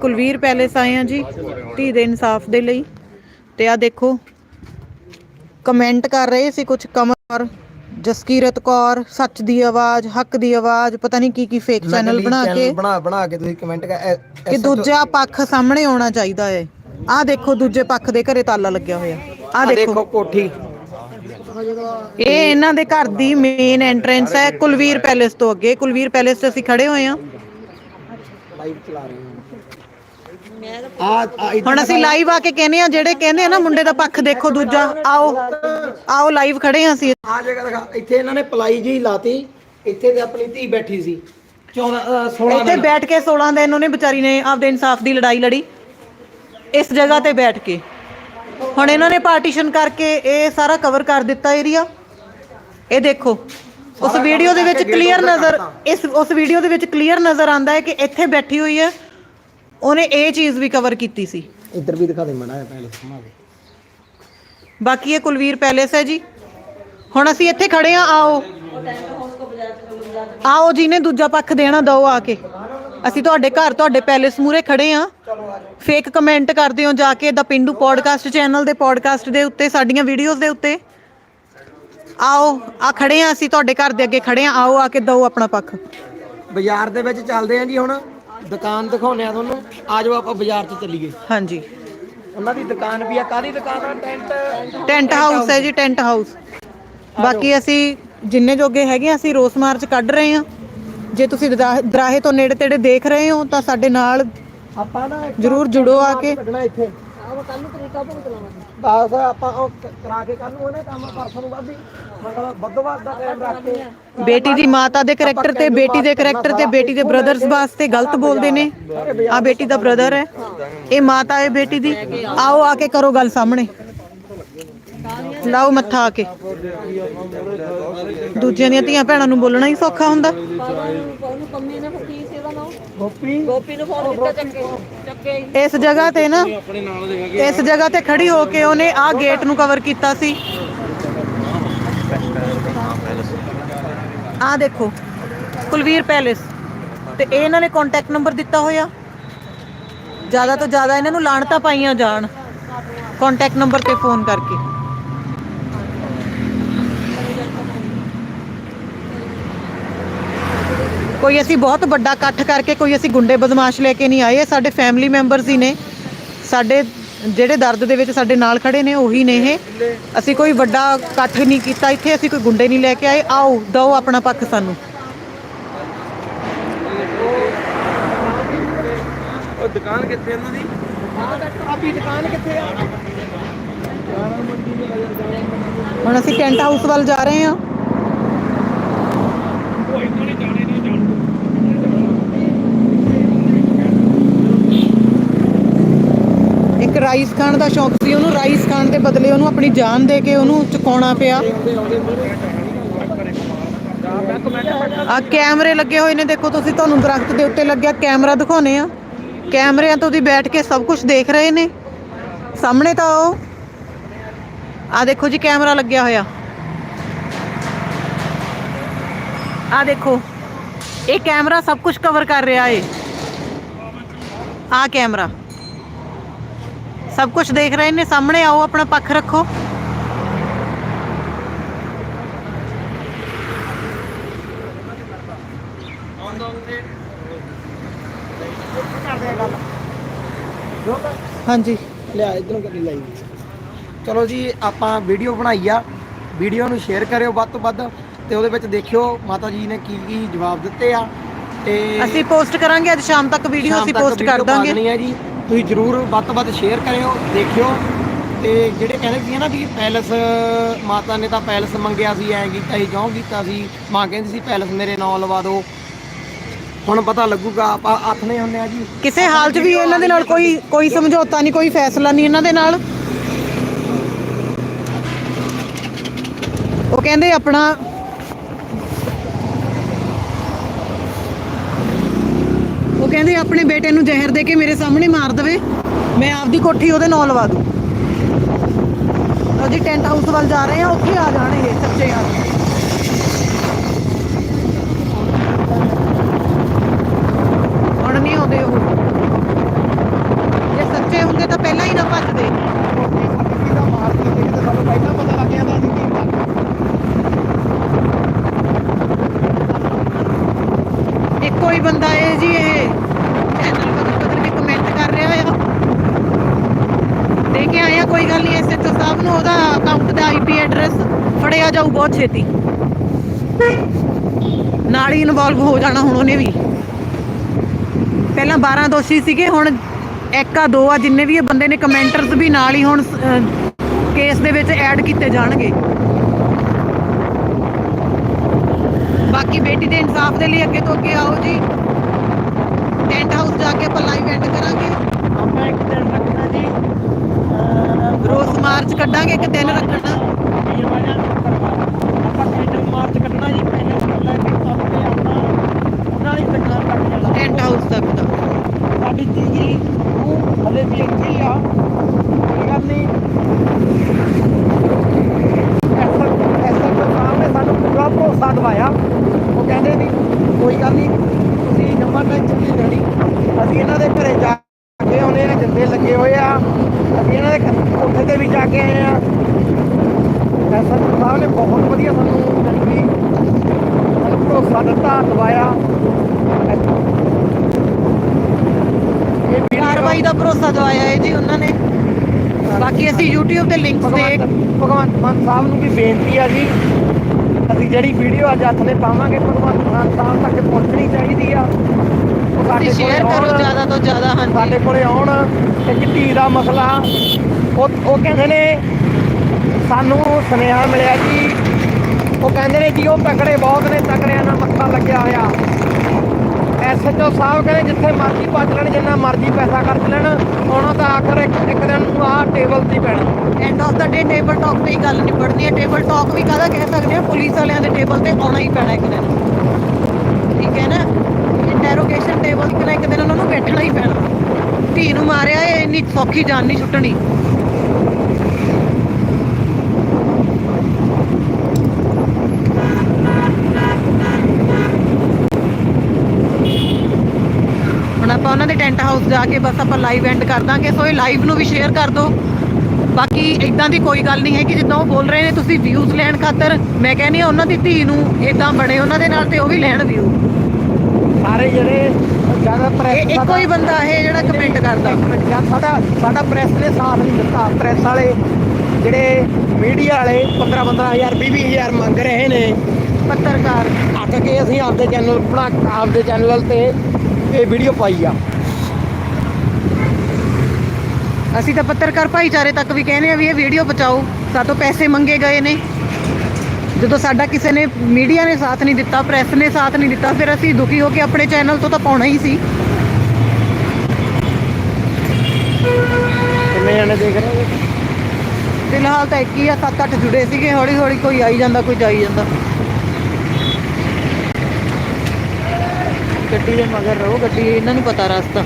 Kulveer palace ਆਏ ਆ ਜੀ ਧੀ ਦੇ ਇਨਸਾਫ ਦੇ ਲਈ। ਤੇ ਆ ਦੇਖੋ ਕਮੈਂਟ ਕਰ ਰਹੇ ਸੀ ਕੁਝ ਕਮਰ ਜਸਕੀਰਤ ਕੌਰ ਸੱਚ ਦੀ ਆਵਾਜ਼ ਹੱਕ ਦੀ ਆਵਾਜ਼ ਪਤਾ ਨਹੀਂ ਕੀ ਕੀ ਫੇਕ ਚੈਨਲ ਬਣਾ ਕੇ। ਬਣਾ ਬਣਾ ਕੇ ਤੁਸੀਂ ਕਮੈਂਟ ਕਰ ਕਿ ਦੂਜਾ ਪੱਖ ਸਾਹਮਣੇ ਆਉਣਾ ਚਾਹੀਦਾ ਹੈ ਆ ਦੇਖੋ ਦੂਜੇ ਪੱਖ ਦੇ ਘਰੇ ਤਾਲਾ ਲੱਗਿਆ ਹੋਇਆ। ਆ ਦੇਖੋ। ਕੋਠੀ। ਇਹ ਇਹਨਾਂ ਦੇ ਘਰ ਦੀ ਮੇਨ ਐਂਟਰੈਂਸ ਹੈ ਕੁਲਵੀਰ ਪੈਲੇਸ ਤੋਂ ਅੱਗੇ। ਕੁਲਵੀਰ ਪੈਲੇਸ 'ਚ ਅਸੀਂ ਖੜੇ ਹੋਏ ਆ ਲਾਈਵ ਚਲਾ ਰਹੇ ਹਾਂ। ਆ ਆ ਇੱਧਰ ਹੁਣ ਅਸੀਂ ਲਾਈਵ ਆ ਕੇ ਕਹਿੰਦੇ ਆ ਜਿਹੜੇ ਕਹਿੰਦੇ ਆ ਨਾ ਮੁੰਡੇ ਦਾ ਪੱਖ ਦੇਖੋ ਦੂਜਾ ਆਓ ਆਓ ਲਾਈਵ ਖੜੇ ਆ ਅਸੀਂ। ਆ ਜਗ੍ਹਾ ਦਿਖਾ ਇੱਥੇ ਇਹਨਾਂ ਨੇ ਪਲਾਈ ਜੀ ਲਾਤੀ ਇੱਥੇ ਤੇ ਆਪਣੀ ਧੀ ਬੈਠੀ ਸੀ। 14 ਅ, 16 ਇੱਥੇ ਬੈਠ ਕੇ 16 ਦਿਨ ਉਹਨੇ ਵਿਚਾਰੀ ਨੇ ਆਪਦੇ ਇਨਸਾਫ ਦੀ ਲੜਾਈ ਲੜੀ। ਇਸ ਜਗ੍ਹਾ ਤੇ ਬੈਠ ਕੇ। ਹੁਣ ਇਹਨਾਂ ਨੇ ਪਾਰਟੀਸ਼ਨ ਕਰਕੇ ਇਹ ਸਾਰਾ ਕਵਰ ਕਰ ਦਿੱਤਾ ਏਰੀਆ ਇਹ ਦੇਖੋ ਉਸ ਵੀਡੀਓ ਦੇ ਵਿੱਚ ਕਲੀਅਰ ਨਜ਼ਰ। ਇਸ ਉਸ ਵੀਡੀਓ ਦੇ ਵਿੱਚ ਕਲੀਅਰ ਨਜ਼ਰ ਆਂਦਾ ਹੈ ਕਿ ਇੱਥੇ ਬੈਠੀ ਹੋਈ ਹੈ। ਉਹਨੇ ਇਹ ਚੀਜ਼ ਵੀ ਕਵਰ ਕੀਤੀ ਸੀ। ਇੱਧਰ ਵੀ ਦਿਖਾ ਦੇ ਮੜਾ ਹੈ ਪਹਿਲੇ ਸਮਾ ਦੇ। ਬਾਕੀ ਇਹ ਕੁਲਵੀਰ ਪੈਲੇਸ ਹੈ ਜੀ। ਹੁਣ ਅਸੀਂ ਇੱਥੇ ਖੜੇ ਆ ਆਓ। ਆਓ ਜੀ ਨੇ ਦੂਜਾ ਪੱਖ ਦੇਣਾ ਦੋ ਆ ਕੇ। ਅਸੀਂ ਤੁਹਾਡੇ ਘਰ ਤੁਹਾਡੇ ਪੈਲੇਸ ਮੂਰੇ ਖੜੇ ਆ ਫੇਕ ਕਮੈਂਟ ਕਰਦੇ ਹੋ ਜਾ ਕੇ ਦਾ ਪਿੰਡੂ ਪੋਡਕਾਸਟ ਚੈਨਲ ਦੇ ਪੋਡਕਾਸਟ ਦੇ ਉੱਤੇ ਸਾਡੀਆਂ ਵੀਡੀਓਜ਼ ਦੇ ਉੱਤੇ। ਆਓ ਆ ਖੜੇ ਆ ਅਸੀਂ ਤੁਹਾਡੇ ਘਰ ਦੇ ਅੱਗੇ ਖੜੇ ਆ। ਆਓ ਆ ਕੇ ਦੋ ਆਪਣਾ ਪੱਖ। ਬਾਜ਼ਾਰ ਦੇ ਵਿੱਚ ਚੱਲਦੇ ਆਂ ਜੀ ਹੁਣ। ਦੁਕਾਨ ਦਿਖਾਉਨੇ ਆ ਤੁਹਾਨੂੰ। ਆ ਜਾਓ ਆਪਾਂ ਬਾਜ਼ਾਰ 'ਚ ਚੱਲੀਏ। ਹਾਂਜੀ। ਉਹਨਾਂ ਦੀ ਦੁਕਾਨ ਵੀ ਆ। ਕਾਦੀ ਦੁਕਾਨ ਆ? ਟੈਂਟ? ਟੈਂਟ ਹਾਊਸ ਹੈ ਜੀ ਟੈਂਟ ਹਾਊਸ। ਬਾਕੀ ਅਸੀਂ ਜਿੰਨੇ ਜੋਗੇ ਹੈਗੇ ਅਸੀਂ ਰੋਸ ਮਾਰਚ ਕੱਢ ਰਹੇ ਆ। ਜੇ ਤੁਸੀਂ ਦਰਾ- ਦਰਾਹੇ ਤੋਂ ਨੇੜੇ ਤੇੜੇ ਦੇਖ ਰਹੇ ਹੋ ਤਾਂ ਸਾਡੇ ਨਾਲ ਆਪਾਂ ਨਾ ਜਰੂਰ ਜੁੜੋ ਆ ਕੇ। ਕੱਢਣਾ ਇੱਥੇ ਆਹ ਕੱਲ ਨੂੰ ਤਰੀਕਾ ਭੁਗਤ ਲਾਵਾਂਗੇ ਬਸ ਆਪਾਂ ਉਹ ਕ- ਕਰਾ ਕੇ ਕੱਲ ਨੂੰ ਉਹਨੇ ਕੰਮ ਪਰਸੋਂ ਨੂੰ ਬਾਅਦ ਹੀ ਮਤਲਬ ਵੱਧਵਾਦ ਦਾ ਟਾਈਮ ਰੱਖ ਕੇ। ਬੇਟੀ ਦੀ ਮਾਤਾ ਦੇ ਕਰੈਕਟਰ ਤੇ ਬੇਟੀ ਦੇ ਕਰੈਕਟਰ ਤੇ ਬੇਟੀ ਦੇ ਬ੍ਰਦਰਸ ਵਾਸਤੇ ਗਲਤ ਬੋਲਦੇ ਨੇ। ਆ ਬੇਟੀ ਦਾ ਬ੍ਰਦਰ ਹੈ। ਇਹ ਮਾਤਾ ਹੈ ਬੇਟੀ ਦੀ। ਆਓ ਆ ਕੇ ਕਰੋ ਗੱਲ ਸਾਹਮਣੇ। ਲਾਓ ਮੱਥਾ ਆ ਕੇ। ਦੂਜਿਆਂ ਦੀਆਂ ਧੀਆਂ ਭੈਣਾਂ ਨੂੰ ਬੋਲਣਾ ਹੀ ਸੌਖਾ ਹੁੰਦਾ। ਉਹਨੂੰ ਪੰਮੀ ਨੇ ਗੋਪੀ। ਗੋਪੀ ਨੂੰ ਫੋਨ ਕੀਤਾ ਚੱਕੇ ਚੱਕੇ ਇਸ ਜਗ੍ਹਾ ਤੇ ਨਾ ਇਸ ਜਗ੍ਹਾ ਤੇ ਖੜੀ ਹੋ ਕੇ ਉਹਨੇ ਆਹ ਗੇਟ ਨੂੰ ਕਵਰ ਕੀਤਾ ਸੀ। ਆਹ ਦੇਖੋ ਕੁਲਵੀਰ ਪੈਲੇਸ। ਤੇ ਇਹ ਇਹਨਾਂ ਨੇ ਕੰਟੈਕਟ ਨੰਬਰ ਦਿੱਤਾ ਹੋਇਆ। ਜ਼ਿਆਦਾ ਤੋਂ ਜ਼ਿਆਦਾ ਇਹਨਾਂ ਨੂੰ ਲਾਣਤਾ ਪਾਈਆਂ ਜਾਣ। ਕੰਟੈਕਟ ਨੰਬਰ ਤੇ ਫੋਨ ਕਰਕੇ। ਕੋਈ ਅਸੀਂ ਬਹੁਤ ਵੱਡਾ ਇਕੱਠ ਕਰਕੇ ਕੋਈ ਅਸੀਂ ਗੁੰਡੇ ਬਦਮਾਸ਼ ਲੈ ਕੇ ਨਹੀਂ ਆਏ ਇਹ ਸਾਡੇ ਫੈਮਿਲੀ ਮੈਂਬਰਸ ਹੀ ਨੇ। ਸਾਡੇ ਜਿਹੜੇ ਦਰਦ ਦੇ ਵਿੱਚ ਸਾਡੇ ਨਾਲ ਖੜੇ ਨੇ ਉਹੀ ਨੇ ਇਹ। ਅਸੀਂ ਕੋਈ ਵੱਡਾ ਇਕੱਠ ਨਹੀਂ ਕੀਤਾ ਇੱਥੇ ਅਸੀਂ ਕੋਈ ਗੁੰਡੇ ਨਹੀਂ ਲੈ ਕੇ ਆਏ। ਆਓ ਦਿਓ ਆਪਣਾ ਪੱਖ ਸਾਨੂੰ। ਉਹ ਦੁਕਾਨ ਕਿੱਥੇ ਇਹਨਾਂ ਦੀ? ਆਪੀ ਦੁਕਾਨ ਕਿੱਥੇ ਆ? ਹੁਣ ਅਸੀਂ ਟੈਂਟ ਹਾਊਸ ਵੱਲ ਜਾ ਰਹੇ ਹਾਂ। ਇੱਕ ਰਾਈਸ ਖਾਣ ਦਾ ਸ਼ੌਕ ਸੀ, ਉਹਨੂੰ ਰਾਈਸ ਖਾਣ ਦੇ ਬਦਲੇ ਉਹਨੂੰ ਆਪਣੀ ਜਾਨ ਦੇ ਕੇ ਉਹਨੂੰ ਚੁਕਾਉਣਾ ਪਿਆ। ਆ ਕੈਮਰੇ ਲੱਗੇ ਹੋਏ ਨੇ, ਦੇਖੋ ਤੁਸੀਂ, ਤੁਹਾਨੂੰ ਦਰਖਤ ਦੇ ਉੱਤੇ ਲੱਗਿਆ, ਕੈਮਰਾ ਦਿਖਾਉਨੇ ਆ। ਕੈਮਰਿਆਂ ਤੋਂ ਦੀ ਬੈਠ ਕੇ ਸਭ ਕੁਝ ਦੇਖ ਰਹੇ ਨੇ। ਸਾਹਮਣੇ ਤਾਂ ਉਹ ਆ ਦੇਖੋ ਜੀ, ਕੈਮਰਾ ਲੱਗਿਆ ਹੋਇਆ। ਆ ਦੇਖੋ, ਇਹ ਕੈਮਰਾ ਸਭ ਕੁਝ ਕਵਰ ਕਰ ਰਿਹਾ ਏ। ਆ ਕੈਮਰਾ। ਸਭ ਕੁਝ ਦੇਖ ਰਹੇ ਨੇ ਸਾਹਮਣੇ ਆਓ ਆਪਣਾ ਪੱਖ ਰੱਖੋ। ਹਾਂਜੀ। ਲਿਆ ਇਧਰੋਂ ਕਰੀ ਲਾਈ। ਚਲੋ ਜੀ ਆਪਾਂ ਵੀਡੀਓ ਬਣਾਈ ਆ। ਵੀਡੀਓ ਨੂੰ ਸ਼ੇਅਰ ਕਰਿਓ ਵੱਧ ਤੋਂ ਵੱਧ ਤੇ ਉਹਦੇ ਵਿੱਚ ਦੇਖਿਓ ਮਾਤਾ ਜੀ ਨੇ ਕੀ ਕੀ ਜਵਾਬ ਦਿੱਤੇ ਆ ਤੇ ਅਸੀਂ ਪੋਸਟ ਕਰਾਂਗੇ ਅੱਜ ਸ਼ਾਮ ਤੱਕ ਵੀਡੀਓ ਅਸੀਂ ਪੋਸਟ ਕਰ ਦਾਂਗੇ। ਜੀ। ਤੁਸੀਂ ਜਰੂਰ ਵੱਧ ਤੋਂ ਵੱਧ ਸ਼ੇਅਰ ਕਰਿਓ, ਦੇਖਿਓ। ਤੇ ਜਿਹੜੇ ਕਹਿੰਦੇ ਸੀ ਨਾ ਵੀ ਪੈਲਸ, ਮਾਤਾ ਨੇ ਤਾਂ ਪੈਲਸ ਮੰਗਿਆ ਸੀ, ਐਂ ਕੀਤਾ ਸੀ ਕਿਉਂ ਕੀਤਾ ਸੀ, ਮਾਂ ਕਹਿੰਦੀ ਸੀ, ਪੈਲਸ ਮੇਰੇ ਨਾਂ ਲਵਾ ਦਿਓ। ਹੁਣ ਪਤਾ ਲੱਗੂਗਾ, ਆਪਾਂ ਆਥਨੇ ਹੁੰਦੇ ਆ ਜੀ। ਕਿਸੇ ਹਾਲ 'ਚ ਵੀ ਇਹਨਾਂ ਦੇ ਨਾਲ ਕੋਈ ਕੋਈ ਸਮਝੌਤਾ ਨਹੀਂ, ਕੋਈ ਫੈਸਲਾ ਨਹੀਂ ਇਹਨਾਂ ਦੇ ਨਾਲ। ਉਹ ਕਹਿੰਦੇ ਆਪਣਾ ਕਹਿੰਦੇ ਆਪਣੇ ਬੇਟੇ ਨੂੰ ਜ਼ਹਿਰ ਦੇ ਕੇ ਮੇਰੇ ਸਾਹਮਣੇ ਮਾਰ ਦੇਵੇ, ਮੈਂ ਆਪਦੀ ਕੋਠੀ ਉਹਦੇ ਨਾਲ ਲਵਾ ਦੂੰ। ਅਸੀਂ ਟੈਂਟ ਹਾਊਸ ਵੱਲ ਜਾ ਰਹੇ ਆ ਉੱਥੇ ਆ ਜਾਣਗੇ ਸੱਚੇ ਆ ਹੁਣ ਨਹੀਂ ਆਉਂਦੇ ਉਹ ਤਾਂ ਪਹਿਲਾਂ ਹੀ ਨਾ ਭੱਜਦੇ ਸਰਟੀਫਿਕੇਟ ਦਾ ਮਾਰ ਕੇ ਤੇ ਸਾਨੂੰ ਪਹਿਲਾਂ ਪਤਾ ਲੱਗ ਜਾਂਦਾ ਸੀ ਕੀ ਕਰਨਾ ਇੱਕੋ ਹੀ ਬੰਦਾ ਹੈ ਜੀ ਇਹ ਚੈਨਲ ਬਦਲ ਬਦਲ ਕੇ ਕਮੈਂਟ ਕਰ ਰਿਹਾ ਆ ਦੇ ਕੇ ਆਇਆ ਕੋਈ ਗੱਲ ਨਹੀਂ ਐਸਐਚਓ ਸਾਹਿਬ ਨੂੰ ਉਹਦਾ ਅਕਾਊਂਟ ਦਾ ਆਈਪੀ ਐਡਰੈਸ ਫੜਿਆ ਜਾਊ ਬਹੁਤ ਛੇਤੀ। ਨਾਲ ਹੀ ਇਨਵੋਲਵ ਹੋ ਜਾਣਾ ਹੁਣ ਉਹਨੇ ਵੀ। ਪਹਿਲਾਂ 12 ਦੋਸ਼ੀ ਸੀਗੇ, ਹੁਣ ਇੱਕ ਆ, ਦੋ ਆ, ਜਿੰਨੇ ਵੀ ਇਹ ਬੰਦੇ ਨੇ ਕਮੈਂਟਰਸ ਵੀ ਨਾਲ ਹੀ ਹੁਣ ਕੇਸ ਦੇ ਵਿੱਚ ਐਡ ਕੀਤੇ ਜਾਣਗੇ। ਬਾਕੀ ਬੇਟੀ ਦੇ ਇਨਸਾਫ ਦੇ ਲਈ ਅੱਗੇ ਤੋਂ ਅੱਗੇ ਆਓ ਜੀ। ਟੈਂਟ ਹਾਊਸ ਜਾ ਕੇ ਆਪਾਂ ਲਾਈਵ ਐਂਡ ਕਰਾਂਗੇ। ਆਪਾਂ ਇੱਕ ਦਿਨ ਰੱਖਣਾ ਜੀ। ਮਾਰਚ ਕੱਢਾਂਗੇ, ਇੱਕ ਦਿਨ ਰੱਖਣਾ। ਟੈਂਟ ਹਾਊਸ ਤੱਕ ਦਾ। ਸਾਡੀ ਚੀਜ਼ੀ ਉਹ ਹਲੇ ਵੀ ਇੱਥੇ ਆ ਕੋਈ ਗੱਲ ਨਹੀਂ ਸਾਹਿਬ ਨੇ ਸਾਨੂੰ ਪੂਰਾ ਭਰੋਸਾ ਦਵਾਇਆ ਉਹ ਕਹਿੰਦੇ ਵੀ ਕੋਈ ਗੱਲ ਨਹੀਂ ਤੁਸੀਂ ਨੰਬਰ ਟੈਨਸ਼ਨ ਨਹੀਂ ਲੈਣੀ ਅਸੀਂ ਇਹਨਾਂ ਦੇ ਘਰੇ ਜਾ ਕੇ ਆਉਣੇ ਆ ਜਿੰਦੇ ਲੱਗੇ ਹੋਏ ਆ। ਅਸੀਂ ਇਹਨਾਂ ਦੇ ਕੋਠੇ ਤੇ ਵੀ ਜਾ ਕੇ ਆਏ ਆ। ਐਸਾ ਸਾਹਿਬ ਨੇ ਬਹੁਤ ਵਧੀਆ ਸਾਨੂੰ ਕਿ ਸਾਨੂੰ ਭਰੋਸਾ ਦਿੱਤਾ ਦਵਾਇਆ। ਕਾਰਵਾਈ ਦਾ ਭਰੋਸਾ ਦਵਾਇਆ ਹੈ ਜੀ ਉਹਨਾਂ ਨੇ। ਬਾਕੀ ਅਸੀਂ YouTube ਤੇ ਲਿੰਕਸ ਦੇਖ ਭਗਵੰਤ ਮਾਨ ਸਾਹਿਬ ਨੂੰ ਵੀ ਬੇਨਤੀ ਆ ਜੀ। ਅਸੀਂ ਜਿਹੜੀ ਵੀਡੀਓ ਅੱਜ ਹੱਥ ਨੇ ਪਾਵਾਂਗੇ ਭਗਵੰਤ ਮਾਨ ਸਾਹਿਬ ਤੱਕ ਪਹੁੰਚਣੀ ਚਾਹੀਦੀ ਆ। ਤੁਸੀਂ ਸ਼ੇਅਰ ਕਰੋ ਜ਼ਿਆਦਾ ਤੋਂ ਜ਼ਿਆਦਾ ਸਾਡੇ ਹਾਂਜੀ ਕੋਲੇ ਆਉਣ ਇੱਕ ਧੀ ਦਾ ਮਸਲਾ। ਉਹ ਉਹ ਕਹਿੰਦੇ ਨੇ ਸਾਨੂੰ ਸੁਨੇਹਾ ਮਿਲਿਆ ਜੀ। ਉਹ ਕਹਿੰਦੇ ਨੇ ਜੀ ਉਹ ਤਕੜੇ ਬਹੁਤ ਨੇ ਤਕੜਿਆਂ ਨਾਲ ਮੱਥਾ ਲੱਗਿਆ ਹੋਇਆ। ਐਸਐਚਓ ਸਾਹਿਬ ਕਹਿੰਦੇ ਜਿੱਥੇ ਮਰਜ਼ੀ ਭੱਜ ਲੈਣ ਜਿੰਨਾ ਮਰਜ਼ੀ ਪੈਸਾ ਖਰਚ ਲੈਣ ਉਹਨਾਂ ਤਾਂ ਆਖਰ ਇੱਕ ਇੱਕ ਦਿਨ ਨੂੰ ਆਹ ਟੇਬਲ ਤੇ ਹੀ ਪੈਣਾ। End of the day table talk ਤੇ ਹੀ ਗੱਲ ਨਿਬੜਨੀ ਹੈ। ਟੇਬਲ ਟਾਕ ਵੀ ਕਾਹਦਾ ਕਹਿ ਸਕਦੇ ਆ ਪੁਲਿਸ ਵਾਲਿਆਂ ਦੇ ਟੇਬਲ ਤੇ ਆਉਣਾ ਹੀ ਪੈਣਾ ਇੱਕ ਦਿਨ। ਠੀਕ ਹੈ ਨਾ? ਇੰਟਰੋਗੇਸ਼ਨ ਟੇਬਲ ਤੇ ਨਾ ਇੱਕ ਦਿਨ ਉਹਨਾਂ ਨੂੰ ਬੈਠਣਾ ਹੀ ਪੈਣਾ। ਧੀ ਨੂੰ ਮਾਰਿਆ, ਇਹ ਇੰਨੀ ਸੌਖੀ ਜਾਨ ਨਹੀਂ ਛੁੱਟਣੀ ਹੁਣ ਆਪਾਂ ਉਹਨਾਂ ਦੇ ਟੈਂਟ ਹਾਊਸ ਜਾ ਕੇ ਬਸ ਆਪਾਂ ਲਾਈਵ ਐਂਡ ਕਰ ਦਾਂਗੇ, ਸੋ ਇਹ ਲਾਈਵ ਨੂੰ ਵੀ ਸ਼ੇਅਰ ਕਰ ਦਿਓ। ਬਾਕੀ ਇਦਾਂ ਦੀ ਕੋਈ ਗੱਲ ਨਹੀਂ ਹੈ ਕਿ ਜਿੱਦਾਂ ਉਹ ਬੋਲ ਰਹੇ ਨੇ, ਤੁਸੀਂ ਵਿਊਜ਼ ਲੈਣ ਖਾਤਰ, ਮੈਂ ਕਹਿੰਦੀ ਆ ਉਹਨਾਂ ਦੀ ਧੀ ਨੂੰ ਇਦਾਂ ਬਣੇ ਉਹਨਾਂ ਦੇ ਨਾਲ ਤੇ ਉਹ ਵੀ ਲੈਣ ਵਿਊ ਸਾਰੇ ਜਿਹੜੇ ਜ਼ਿਆਦਾ ਪ੍ਰੈਸ ਇਹ ਇੱਕੋ ਹੀ ਬੰਦਾ ਹੈ ਜਿਹੜਾ ਕਮੈਂਟ ਕਰਦਾ। ਸਾਡਾ ਸਾਡਾ ਪ੍ਰੈਸ ਨੇ ਸਾਥ ਨਹੀਂ ਦਿੱਤਾ। ਪ੍ਰੈਸ ਵਾਲੇ ਜਿਹੜੇ ਮੀਡੀਆ ਵਾਲੇ 15 15000 20000 ਮੰਗ ਰਹੇ ਨੇ। ਪੱਤਰਕਾਰ। ਅੱਕ ਕੇ ਅਸੀਂ ਆਪਦੇ ਚੈਨਲ ਬਣਾ ਆਪਦੇ ਚੈਨਲ ਤੇ ਇਹ ਵੀਡੀਓ ਪਾਈ ਆ। ਅਸੀਂ ਤਾਂ ਪੱਤਰਕਾਰ ਭਾਈਚਾਰੇ ਤੱਕ ਵੀ ਕਹਿੰਦੇ ਆ ਵੀ ਇਹ ਵੀਡੀਓ ਬਚਾਓ। ਸਾਤੋਂ ਪੈਸੇ ਮੰਗੇ ਗਏ ਨੇ। ਜਦੋਂ ਸਾਡਾ ਕਿਸੇ ਨੇ ਮੀਡੀਆ ਨੇ ਸਾਥ ਨਹੀਂ ਦਿੱਤਾ ਪ੍ਰੈਸ ਨੇ ਸਾਥ ਨਹੀਂ ਦਿੱਤਾ ਫਿਰ ਅਸੀਂ ਦੁਖੀ ਹੋ ਕੇ ਆਪਣੇ ਚੈਨਲ ਤੋਂ ਤਾਂ ਪਾਉਣਾ ਹੀ ਸੀ। ਕਿੰਨੇ ਜਣੇ ਦੇਖ ਰਹੇ ਹੋ ਫਿਲਹਾਲ ਤਾਂ ਇੱਕ ਹੀ ਆ 7-8 ਜੁੜੇ ਸੀਗੇ ਹੌਲੀ ਹੌਲੀ ਕੋਈ ਆਈ ਜਾਂਦਾ ਕੋਈ ਜਾਈ ਜਾਂਦਾ। ਗੱਡੀ ਦੇ ਮਗਰ ਰਹੋ ਗੱਡੀ ਇਹਨਾਂ ਨੂੰ ਪਤਾ ਰਸਤਾ।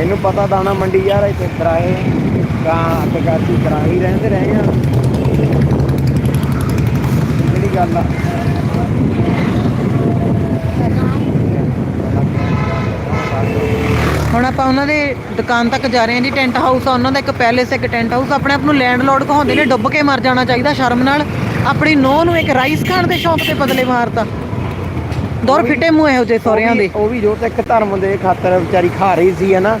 ਮੈਨੂੰ ਪਤਾ ਦਾਣਾ ਮੰਡੀ ਯਾਰ ਇੱਥੇ ਕਿਰਾਏ ਕਾਂ ਅੱਗੇ ਕਰਤੀ ਕਿਰਾਏ ਹੀ ਰਹਿੰਦੇ ਰਹੇ ਆ। ਜਿਹੜੀ ਗੱਲ ਆ? ਹੁਣ ਆਪਾਂ ਉਹਨਾਂ ਦੇ ਦੁਕਾਨ ਤੱਕ ਜਾ ਰਹੇ ਹਾਂ ਜੀ ਟੈਂਟ ਹਾਊਸ ਆ ਉਹਨਾਂ ਦਾ ਇੱਕ ਪੈਲੇਸ ਇੱਕ ਟੈਂਟ ਹਾਊਸ। ਆਪਣੇ ਆਪ ਨੂੰ ਲੈਂਡਲੋਰਡ ਕਹਾਉਂਦੇ ਨੇ ਡੁੱਬ ਕੇ ਮਰ ਜਾਣਾ ਚਾਹੀਦਾ ਸ਼ਰਮ ਨਾਲ। ਆਪਣੀ ਨੋਹ ਨੂੰ ਇੱਕ ਰਾਈਸ ਖਾਣ ਦੇ ਸ਼ੌਂਕ ਤੇ ਬਦਲੇ ਮਾਰਤਾ। ਦੌਰ ਫਿੱਟੇ ਮੂੰਹ ਇਹੋ ਜਿਹੇ ਸਹੁਰਿਆਂ ਦੇ। ਉਹ ਵੀ ਜੋ ਤੇ ਇੱਕ ਧਰਮ ਦੇ ਖਾਤਰ ਵਿਚਾਰੀ ਖਾ ਰਹੀ ਸੀ ਹੈ ਨਾ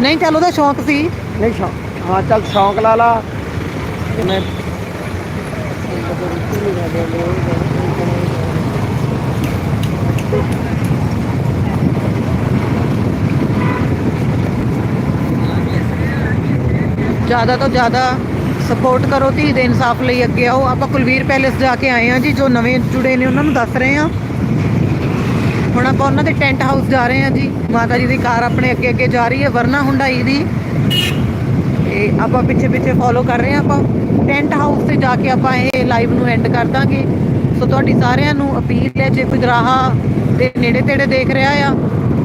ਨਹੀਂ ਚੱਲ ਉਹਦਾ ਸ਼ੌਂਕ ਸੀ। ਨਹੀਂ ਸ਼ੌਂਕ ਹਾਂ ਚੱਲ ਸ਼ੌਂਕ ਲਾ ਲਾ। ਮੈਂ ਜ਼ਿਆਦਾ ਤੋਂ ਜ਼ਿਆਦਾ ਸਪੋਰਟ ਕਰੋ ਧੀ ਦੇ ਇਨਸਾਫ ਲਈ ਅੱਗੇ ਆਓ। ਆਪਾਂ ਕੁਲਵੀਰ ਪੈਲੇਸ ਜਾ ਕੇ ਆਏ ਹਾਂ ਜੀ ਜੋ ਨਵੇਂ ਜੁੜੇ ਨੇ ਉਹਨਾਂ ਨੂੰ ਦੱਸ ਰਹੇ ਹਾਂ। ਹੁਣ ਆਪਾਂ ਉਹਨਾਂ ਦੇ ਟੈਂਟ ਹਾਊਸ ਜਾ ਰਹੇ ਹਾਂ ਜੀ। ਮਾਤਾ ਜੀ ਦੀ ਕਾਰ ਆਪਣੇ ਅੱਗੇ ਅੱਗੇ ਜਾ ਰਹੀ ਹੈ, ਵਰਨਾ ਹੁੰਡਾਈ ਦੀ। ਤੇ ਆਪਾਂ ਪਿੱਛੇ ਪਿੱਛੇ ਫੋਲੋ ਕਰ ਰਹੇ ਹਾਂ ਆਪਾਂ। ਟੈਂਟ ਹਾਊਸ ਤੇ ਜਾ ਕੇ ਆਪਾਂ ਇਹ ਲਾਈਵ ਨੂੰ ਐਂਡ ਕਰ ਦਾਂਗੇ। ਸੋ ਤੁਹਾਡੀ ਸਾਰਿਆਂ ਨੂੰ ਅਪੀਲ ਹੈ, ਜੇ ਕੋਈ ਗਰਾਹਾ ਦੇ ਨੇੜੇ ਤੇੜੇ ਦੇਖ ਰਿਹਾ ਆ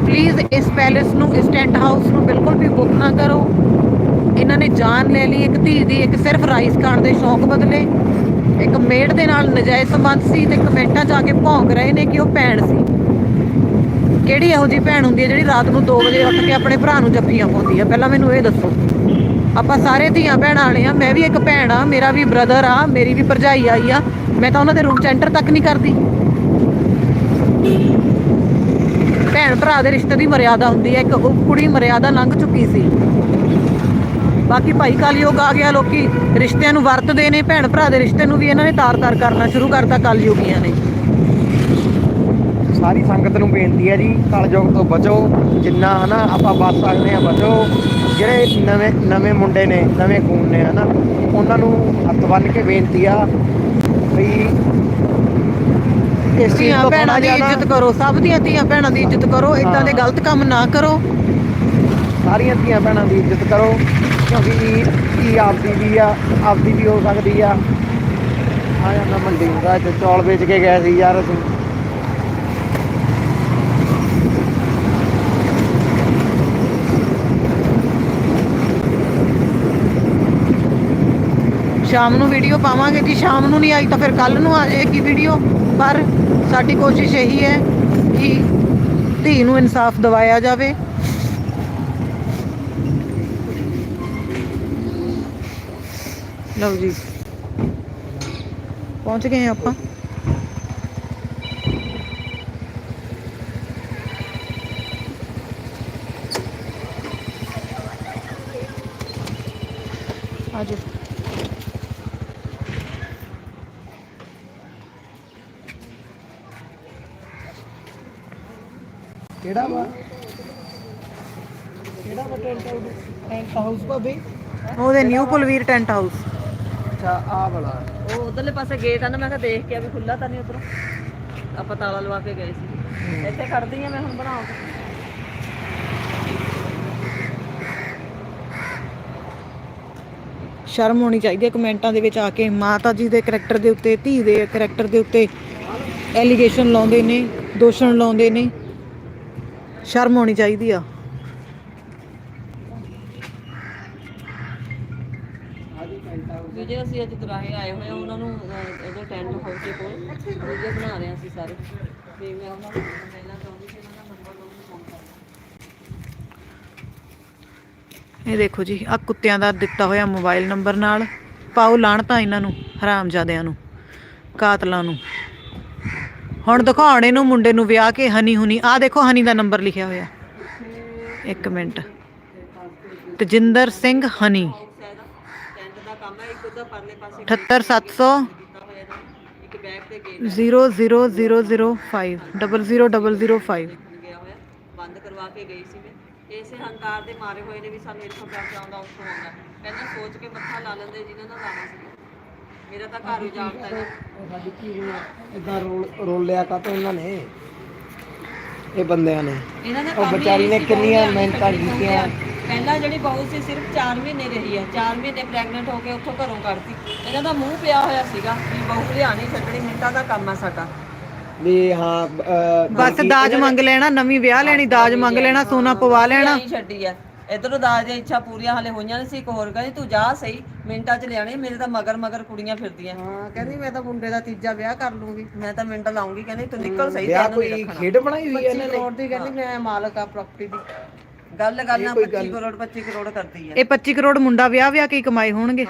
ਪਲੀਜ਼ ਇਸ ਪੈਲੇਸ ਨੂੰ, ਇਸ ਟੈਂਟ ਹਾਊਸ ਨੂੰ ਬਿਲਕੁਲ ਵੀ ਬੁੱਕ ਨਾ ਕਰੋ। ਇਹਨਾਂ ਨੇ ਜਾਨ ਲੈ ਲਈ, ਇੱਕ ਧੀ ਦੀ, ਇੱਕ ਸਿਰਫ ਰਾਈਸ ਖਾਣ ਦੇ ਸ਼ੌਂਕ ਬਦਲੇ। ਇੱਕ ਮੇਡ ਦੇ ਨਾਲ ਨਜਾਇਜ਼ ਸੰਬੰਧ ਸੀ ਤੇ ਕਮੈਂਟਾਂ 'ਚ ਆ ਕੇ ਭੌਂਕ ਰਹੇ ਨੇ ਕਿ ਉਹ ਭੈਣ ਸੀ। ਕਿਹੜੀ ਇਹੋ ਜੀ ਭੈਣ ਹੁੰਦੀ ਹੈ ਜਿਹੜੀ ਰਾਤ ਨੂੰ 2 ਵਜੇ ਉੱਠ ਕੇ ਆਪਣੇ ਭਰਾ ਨੂੰ ਜੱਫੀਆਂ ਪਾਉਂਦੀ ਆ ਪਹਿਲਾਂ ਮੈਨੂੰ ਇਹ ਦੱਸੋ। ਆਪਾਂ ਸਾਰੇ ਧੀਆਂ ਭੈਣਾਂ ਵਾਲੇ ਆ ਮੈਂ ਵੀ ਇੱਕ ਭੈਣ ਆ ਮੇਰਾ ਵੀ ਬ੍ਰਦਰ ਆ ਮੇਰੀ ਵੀ ਭਰਜਾਈ ਆਈ ਆ। ਮੈਂ ਤਾਂ ਉਹਨਾਂ ਦੇ ਰੂਮ 'ਚ ਐਂਟਰ ਤੱਕ ਨਹੀਂ ਕਰਦੀ। ਭੈਣ ਭਰਾ ਦੇ ਰਿਸ਼ਤੇ ਦੀ ਮਰਿਆਦਾ ਹੁੰਦੀ ਹੈ, ਇੱਕ ਉਹ ਕੁੜੀ ਮਰਿਆਦਾ ਲੰਘ ਚੁੱਕੀ ਸੀ। ਬਾਕੀ ਭਾਈ ਕਲਯੁਗ ਆ ਗਿਆ, ਲੋਕੀ ਰਿਸ਼ਤਿਆਂ ਨੂੰ ਵਰਤਦੇ ਨੇ, ਭੈਣ ਭਰਾ ਦੇ ਰਿਸ਼ਤੇ ਨੂੰ ਵੀ ਇਹਨਾਂ ਨੇ ਤਾਰ-ਤਾਰ ਕਰਨਾ ਸ਼ੁਰੂ ਕਰਤਾ ਕਲਯੁਗੀਆਂ ਨੇ। ਸਾਰੀ ਸੰਗਤ ਨੂੰ ਬੇਨਤੀ ਹੈ ਜੀ ਕਲਯੁਗ ਤੋਂ ਬਚੋ ਜਿੰਨਾ ਹਨਾ ਆਪਾਂ ਬਚ ਸਕਦੇ ਆ ਬਚੋ। ਜਿਹੜੇ ਨਵੇਂ ਨਵੇਂ ਮੁੰਡੇ ਨੇ ਨਵੇਂ ਖੂਨ ਨੇ ਹਨਾ ਉਹਨਾਂ ਨੂੰ ਹੱਥ ਬੰਨ ਕੇ ਬੇਨਤੀ ਆ ਵੀ ਇਸ ਚੀਜ਼ ਤੋਂ ਭੈਣਾਂ ਦੀ ਇੱਜ਼ਤ ਕਰੋ ਸਭ ਦੀਆਂ ਧੀਆਂ ਭੈਣਾਂ ਦੀ ਇੱਜ਼ਤ ਕਰੋ ਇਦਾਂ ਦੇ। ਗਲਤ ਕੰਮ ਨਾ ਕਰੋ। ਸਾਰੀਆਂ ਧੀਆਂ ਭੈਣਾਂ ਦੀ ਇੱਜ਼ਤ ਕਰੋ ਕਿਉਂਕਿ ਧੀ ਆਪਦੀ ਵੀ ਆ ਆਪਦੀ ਵੀ ਹੋ ਸਕਦੀ ਆ। ਆ ਜਾਂਦਾ ਮੰਡੀ ਦਾ ਚੌਲ ਵੇਚ ਕੇ ਗਏ ਸੀ ਯਾਰ ਅਸੀਂ। ਸ਼ਾਮ ਨੂੰ ਵੀਡੀਓ ਪਾਵਾਂਗੇ, ਜੀ ਸ਼ਾਮ ਨੂੰ ਨਹੀਂ ਆਈ ਤਾਂ ਫਿਰ ਕੱਲ ਨੂੰ ਆ ਜਾਏਗੀ ਵੀਡੀਓ ਪਰ ਸਾਡੀ ਕੋਸ਼ਿਸ਼ ਇਹੀ ਹੈ ਕਿ ਧੀ ਨੂੰ ਇਨਸਾਫ ਦਿਵਾਇਆ ਜਾਵੇ। ਲਓ ਜੀ। ਪਹੁੰਚ ਗਏ ਆਪਾਂ। ਆਜੋ ਕਿਹੜਾ ਵਾ? ਕਿਹੜਾ ਵਾ ਟੈਂਟ ਹਾਊਸ ਟੈਂਟ ਹਾਊਸ ਭਾਬੀ? ਉਹਦੇ ਨਿਊ ਕੁਲਵੀਰ ਟੈਂਟ ਹਾਊਸ ਅੱਛਾ ਆ ਵਾਲਾ। ਉਹ ਉਧਰਲੇ ਪਾਸੇ ਗੇਟ ਆ ਨਾ ਮੈਂ ਕਿਹਾ ਦੇਖ ਕੇ ਆ ਵੀ ਖੁੱਲਾ ਤਾਂ ਨਹੀਂ ਉਧਰੋਂ। ਆਪਾਂ ਤਾਲਾ ਲਵਾ ਕੇ ਗਏ ਸੀ। ਇੱਥੇ ਖੜਦੀ ਆ ਮੈਂ ਹੁਣ ਬਣਾਉ ਸ਼ਰਮ ਹੋਣੀ ਚਾਹੀਦੀ ਹੈ ਕਮੈਂਟਾਂ ਦੇ ਵਿੱਚ ਆ ਕੇ। ਮਾਤਾ ਜੀ ਦੇ ਕਰੈਕਟਰ ਦੇ ਉੱਤੇ ਧੀ ਦੇ ਕਰੈਕਟਰ ਦੇ ਉੱਤੇ। ਐਲੀਗੇਸ਼ਨ ਲਾਉਂਦੇ ਨੇ ਦੋਸ਼ਣ ਲਾਉਂਦੇ ਨੇ। ਸ਼ਰਮ ਹੋਣੀ ਚਾਹੀਦੀ ਆ। ਜਿਹੜੇ ਅਸੀਂ ਅੱਜ ਦੁਰਾਹੇ ਆਏ ਹੋਏ ਆ ਉਹਨਾਂ ਨੂੰ ਅਹ, ਇਹਦੇ ਟੈਂਟ ਹਾਊਸ ਦੇ ਕੋਲ। ਵੀਡੀਓ ਬਣਾ ਰਹੇ ਆ ਅਸੀਂ ਸਾਰੇ। ਤੇ ਮੈਂ ਉਹਨਾਂ ਨੂੰ ਪਹਿਲਾਂ ਚਾਹੁੰਦੀ ਸੀ ਉਹਨਾਂ ਦਾ ਨੰਬਰ ਤੁਹਾਨੂੰ ਫੋਨ ਕਰ ਇਹ ਦੇਖੋ ਜੀ ਆ ਕੁੱਤਿਆਂ ਦਾ ਦਿੱਤਾ ਹੋਇਆ ਮੋਬਾਈਲ ਨੰਬਰ ਨਾਲ ਪਾਓ ਲਾਣਤਾ ਇਹਨਾਂ ਨੂੰ ਹਰਾਮਜ਼ਾਦਿਆਂ ਨੂੰ ਕਾਤਲਾਂ ਨੂੰ। ਹੁਣ ਦਿਖਾਉਣ ਇਹਨੂੰ ਮੁੰਡੇ ਨੂੰ ਵਿਆਹ ਕੇ, ਹਨੀ ਹੁਨੀ। ਆ ਦੇਖੋ, ਹਨੀ ਦਾ ਨੰਬਰ ਲਿਖਿਆ ਹੋਇਆ। ਇੱਕ ਮਿੰਟ। ਤਜਿੰਦਰ ਸਿੰਘ ਹਨੀ। ਸ਼ਾਇਦ ਟੈਂਟ ਦਾ ਕੰਮ ਹੈ ਇੱਕ ਉਹਦਾ ਪਰਲੇ ਪਾਸੇ 78700 ਕੀਤਾ ਹੋਇਆ ਨਾ ਇੱਕ ਬੈਗ ਤੇ ਗੇਟ 00005 00005 ਗਿਆ ਹੋਇਆ ਬੰਦ ਕਰਵਾ ਕੇ ਗਈ ਸੀ ਮੈਂ। ਇਸੇ ਹੰਕਾਰ ਦੇ ਮਾਰੇ ਹੋਏ ਨੇ ਵੀ ਸਾਨੂੰ ਇੱਥੋਂ ਪੈਸੇ ਆਉਂਦਾ ਉੱਥੋਂ ਆਉਂਦਾ ਕਹਿੰਦਾ ਸੋਚ ਕੇ ਮੱਥਾ ਲਾ ਲੈਂਦੇ, ਜਿਨ੍ਹਾਂ ਦਾ ਜਾਣਾ ਸੀ। ਮੇਰਾ ਤਾਂ ਘਰ ਉਜਾੜਤਾ ਇਹਦਾ ਸਾਡੀ ਧੀ ਨੂੰ ਇਦਾਂ ਰੋਲ ਰੋਲਿਆ ਕਾ ਇਹਨਾਂ ਨੇ ਇਹ ਬੰਦਿਆਂ ਨੇ। ਇਹਨਾਂ ਦਾ ਉਹ ਕੰਮ ਹੀ ਵਿਚਾਰੀ ਇਹੀ ਨੇ ਸੀ, ਕਿੰਨੀਆਂ ਬਹੂ ਲਿਆਉਣੀ, ਮਿਹਨਤਾਂ ਛੱਡਣੀ ਕੀਤੀਆਂ। ਪਹਿਲਾਂ ਜਿਹੜੀ ਬਹੂ ਸੀ ਸਿਰਫ 4 ਮਹੀਨੇ ਰਹੀ ਹੈ 4 ਮਹੀਨੇ ਪ੍ਰੈਗਨੈਂਟ ਹੋ ਕੇ ਉੱਥੋਂ ਘਰੋਂ ਕੱਢਤੀ। ਇਹਨਾਂ ਦਾ ਮੂੰਹ ਪਿਆ ਹੋਇਆ ਸੀਗਾ ਵੀ ਬਹੂ ਲਿਆਣੀ ਛੱਡਣੀ ਮਿੰਟਾਂ ਦਾ ਕੰਮ ਆ ਸਾਡਾ। ਵੀ ਹਾਂ ਅਹ, ਬਸ ਦਾਜ ਮੰਗ ਲੈਣਾ ਨਵੀਂ ਵਿਆਹ ਲੈਣੀ ਦਾਜ ਮੰਗ ਲੈਣਾ ਸੋਨਾ ਪਵਾ ਲੈਣਾ। ਨਹੀਂ ਛੱਡੀ ਹੈ ਇਧਰੋਂ ਦਾਜ ਦੀਆਂ ਇੱਛਾ ਪੂਰੀਆਂ ਹਲੇ ਹੋਈਆਂ ਨਹੀਂ ਸੀ ਇੱਕ ਹੋਰ ਕਹਿੰਦੀ ਤੂੰ ਜਾ ਸਹੀ ਮਿੰਟਾਂ 'ਚ ਲਿਆਣੀ ਮੇਰੇ ਤਾਂ ਮਗਰ ਮਗਰ ਕੁੜੀਆਂ ਫਿਰਦੀਆਂ। ਹਾਂ ਕਹਿੰਦੀ ਮੈਂ ਤਾਂ ਮੁੰਡੇ ਦਾ ਤੀਜਾ ਵਿਆਹ ਕਰ ਲੂੰਗੀ। ਮੈਂ ਤਾਂ ਮਿੰਟ ਲਾਉਂਗੀ ਕਹਿੰਦੀ ਤੂੰ ਨਿਕਲ ਸਹੀ ਵਿਆਹ ਤੈਨੂੰ ਨਹੀਂ ਕੋਈ ਰੱਖਣਾ। ਖੇਡ ਬਣਾਈ ਹੋਈ ਹੈ ਇਹਨਾਂ ਨੇ? ਦੀ ਕਹਿੰਦੀ ਮੈਂ ਮਾਲਕ ਆ ਪ੍ਰਾਪਰਟੀ ਦੀ। ਗੱਲ ਕਰਨਾ 25 ਕਰੋੜ 25 ਕਰੋੜ ਕਰਦੀ ਹੈ ਇਹ 25 ਕਰੋੜ ਮੁੰਡਾ ਵਿਆਹ ਵਿਆਹ ਕੇ ਹੀ ਕਮਾਏ ਹੋਣਗੇ।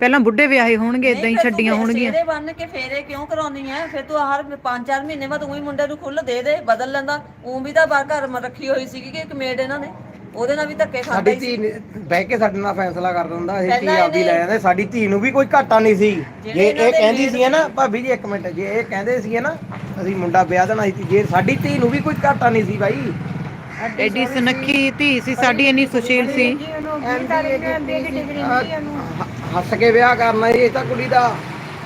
ਪਹਿਲਾਂ ਬੁੱਢੇ ਵਿਆਹੇ ਹੋਣਗੇ ਇਦਾਂ ਹੀ ਛੱਡੀਆਂ ਹੋਣਗੀਆਂ। ਇਹਦੇ ਬੰਨ ਕੇ ਫੇਰੇ ਕਿਉਂ ਕਰਾਉਣੀ ਐ? ਫਿਰ ਤੂੰ ਹਰ 5-4 ਮਹੀਨੇ ਬਾਅਦ ਉਹੀ ਮੁੰਡੇ ਨੂੰ ਖੁੱਲ ਦੇ ਦੇ ਬਦਲ ਲੈਂਦਾ। ਉਹ ਵੀ ਤਾਂ ਬਾਹਰ ਘਰ ਮ ਰੱਖੀ ਹੋਈ ਸੀਗੀ ਕਿ ਇੱਕ ਮੇਡ ਇਹਨਾਂ ਨੇ? ਉਹਦੇ ਨਾਲ ਵੀ ਧੱਕੇ ਖਾਂਦਾ ਸਾਡੀ ਹੀ ਸੀ। ਧੀ ਨੇ ਬਹਿ ਕੇ ਸਾਡੇ ਨਾਲ ਫੈਸਲਾ ਕਰ ਦਿੰਦਾ ਅਸੀਂ ਧੀ ਪਹਿਲਾਂ ਆਪਦੀ ਲੈ ਜਾਂਦੇ ਸਾਡੀ ਧੀ ਨੂੰ ਵੀ ਕੋਈ ਘਾਟਾ ਨਹੀਂ ਸੀ। ਜਿਹੜੇ ਜੇ ਇਹਨਾਂ ਇਹ ਦੇ ਕਹਿੰਦੀ ਸੀ ਨਾ ਭਾਬੀ ਜੀ ਇੱਕ ਮਿੰਟ ਜੇ ਇਹ ਕਹਿੰਦੇ ਸੀ ਨਾ ਅਸੀਂ ਮੁੰਡਾ ਵਿਆਹ ਦੇਣਾ ਸੀ ਜੇ ਸਾਡੀ ਧੀ ਨੂੰ ਵੀ ਕੋਈ ਘਾਟਾ ਨਹੀਂ ਸੀ ਬਾਈ। ਐਡੀ ਸੁਨੱਖੀ ਧੀ ਸੀ ਸਾਡੀ ਇੰਨੀ ਸੁਸ਼ੀਲ ਸੀ। ਹ- ਹੱਸ ਕੇ ਵਿਆਹ ਕਰਨਾ ਸੀ ਇਹ ਤਾਂ ਕੁੜੀ ਦਾ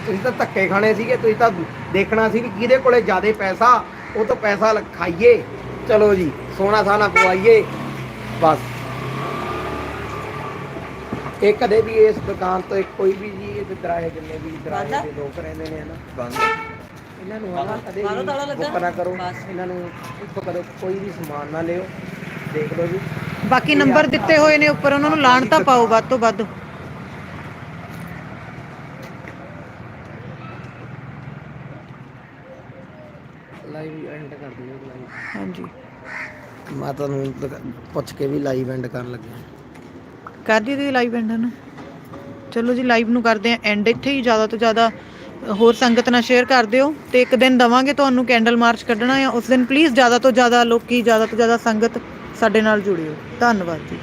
ਤੁਸੀਂ ਤਾਂ ਧੱਕੇ ਖਾਣੇ ਸੀਗੇ ਤੁਸੀਂ ਤਾਂ ਦੇਖਣਾ ਸੀ ਵੀ ਕਿਹਦੇ ਕੋਲੇ ਜ਼ਿਆਦਾ ਪੈਸਾ ਉਹ ਤੋਂ ਪੈਸਾ ਲ- ਖਾਈਏ। ਚਲੋ ਜੀ ਸੋਨਾ ਸਾਨਾ ਪਵਾਈਏ। ਬਸ। ਇਹ ਕਦੇ ਵੀ ਇਸ ਦੁਕਾਨ ਤੋਂ ਕੋਈ ਵੀ ਜੀ ਇਹ ਦਰਾਏ ਜਿੰਨੇ ਵੀ ਦਰਾਏ ਦੇ ਲੋਕ ਰਹਿੰਦੇ ਨੇ ਹਨਾ? ਬੰਦ ਇਹਨਾਂ ਨੂੰ ਹਨਾ ਕਦੇ ਵੀ ਬੁੱਕ ਨਾ ਕਰੋ। ਇਹਨਾਂ ਨੂੰ ਇੱਥੋਂ ਕਦੇ ਕੋਈ ਵੀ ਸਮਾਨ ਨਾ ਲਿਓ। ਦੇਖ ਲਓ ਜੀ। ਬਾਕੀ ਨੰਬਰ ਦਿੱਤੇ ਹੋਏ ਨੇ ਉੱਪਰ ਉਹਨਾਂ ਨੂੰ ਲਾਣ ਤਾਂ ਪਾਓ ਵੱਧ ਤੋਂ ਵੱਧ। ਲਾਈਵ ਐਂਡ ਕਰ ਦਿਓ ਲਾਈਵ ਹਾਂਜੀ। ਮੈਂ ਤੁਹਾਨੂੰ ਲਗਾ- ਪੁੱਛ ਕੇ ਵੀ ਲਾਈਵ ਐਂਡ ਕਰਨ ਲੱਗਿਆ ਕਰ ਦਈਏ ਦੀ ਲਾਈਵ ਐਂਡ ਨੂੰ ਚਲੋ ਜੀ ਲਾਈਵ ਨੂੰ ਕਰਦੇ ਆ ਐਂਡ ਇੱਥੇ ਹੀ। ਜ਼ਿਆਦਾ ਤੋਂ ਜ਼ਿਆਦਾ ਹੋਰ ਸੰਗਤ ਨਾਲ ਸ਼ੇਅਰ ਕਰ ਦਿਓ ਤੇ ਇੱਕ ਦਿਨ ਦਵਾਂਗੇ ਤੁਹਾਨੂੰ ਕੈਂਡਲ ਮਾਰਚ ਕੱਢਣਾ ਆ। ਉਸ ਦਿਨ ਪਲੀਜ਼ ਜ਼ਿਆਦਾ ਤੋਂ ਜ਼ਿਆਦਾ ਲੋਕੀ, ਜ਼ਿਆਦਾ ਤੋਂ ਜ਼ਿਆਦਾ ਸੰਗਤ ਸਾਡੇ ਨਾਲ ਜੁੜਿਓ। ਧੰਨਵਾਦ ਜੀ।